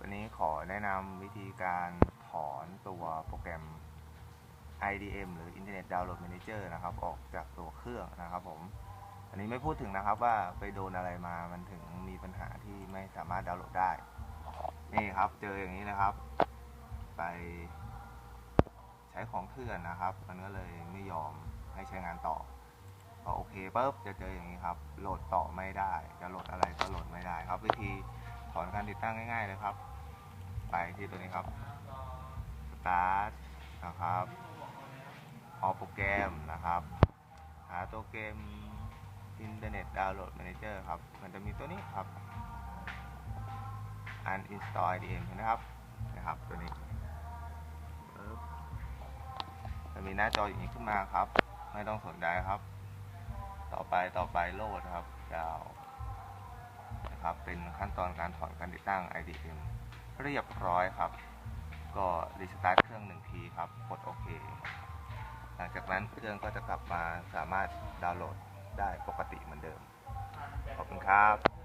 วันนี้ขอแนะนำวิธีการถอนตัวโปรแกรม IDM หรือ Internet Download Manager นะครับ ออกจากตัวเครื่องนะครับผม อันนี้ไม่พูดถึงนะครับว่าไปโดนอะไรมา มันถึงมีปัญหาที่ไม่สามารถดาวน์โหลดได้ นี่ครับ เจออย่างนี้นะครับ ไปใช้ของเถื่อนนะครับ มันก็เลยไม่ยอมให้ใช้งานต่อพอโอเคปุ๊บจะเจออย่างนี้ครับ โหลดต่อไม่ได้ จะโหลดอะไรก็โหลดไม่ได้ครับ วิธี ถอนการติดตั้งง่ายๆเลยครับ ไปที่ตัวนี้ครับ start นะครับออกโปรแกรมนะครับ หาตัวเกม Internet Download Manager ครับ มันจะมีตัวนี้ครับ uninstall IDM เห็นไหมครับนะครับตัวนี้จะมีหน้าจออย่างนี้ขึ้นมาครับ ไม่ต้องสนใจครับ ต่อไปต่อไปโหลดครับดาว นะครับ เป็นขั้นตอนการถอนการติดตั้ง IDM เรียบร้อยครับ ก็รีสตาร์ทเครื่องหนึ่งทีครับ กดโอเค หลังจากนั้นเครื่องก็จะกลับมาสามารถดาวน์โหลดได้ปกติเหมือนเดิม ขอบคุณครับ